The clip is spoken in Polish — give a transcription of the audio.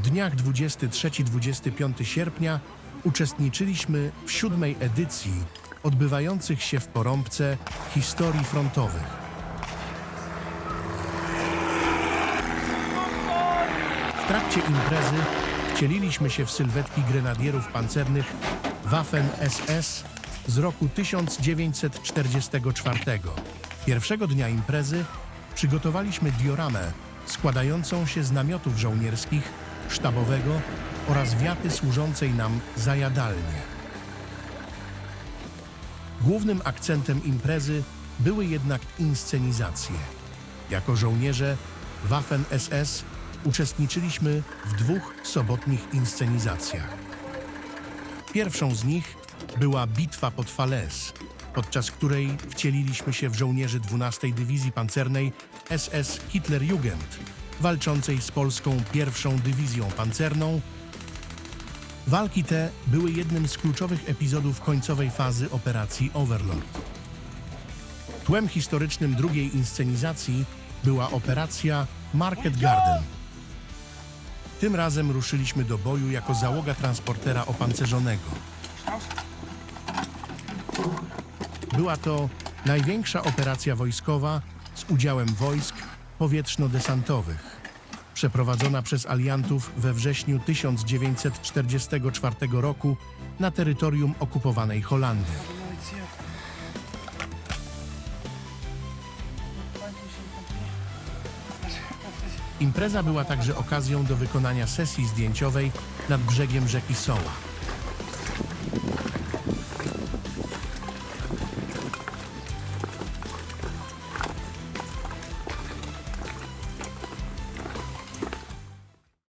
dniach 23-25 sierpnia uczestniczyliśmy w siódmej edycji odbywających się w Porąbce historii frontowych. W trakcie imprezy wcieliliśmy się w sylwetki grenadierów pancernych Waffen SS z roku 1944. Pierwszego dnia imprezy przygotowaliśmy dioramę składającą się z namiotów żołnierskich, sztabowego oraz wiaty służącej nam za jadalnię. Głównym akcentem imprezy były jednak inscenizacje. Jako żołnierze Waffen SS uczestniczyliśmy w dwóch sobotnich inscenizacjach. Pierwszą z nich była bitwa pod Falaise, podczas której wcieliliśmy się w żołnierzy 12 Dywizji Pancernej SS Hitlerjugend, walczącej z polską pierwszą dywizją pancerną. Walki te były jednym z kluczowych epizodów końcowej fazy operacji Overlord. Tłem historycznym drugiej inscenizacji była operacja Market Garden. Tym razem ruszyliśmy do boju jako załoga transportera opancerzonego. Była to największa operacja wojskowa z udziałem wojsk powietrzno-desantowych, przeprowadzona przez aliantów we wrześniu 1944 roku na terytorium okupowanej Holandii. Impreza była także okazją do wykonania sesji zdjęciowej nad brzegiem rzeki Soła.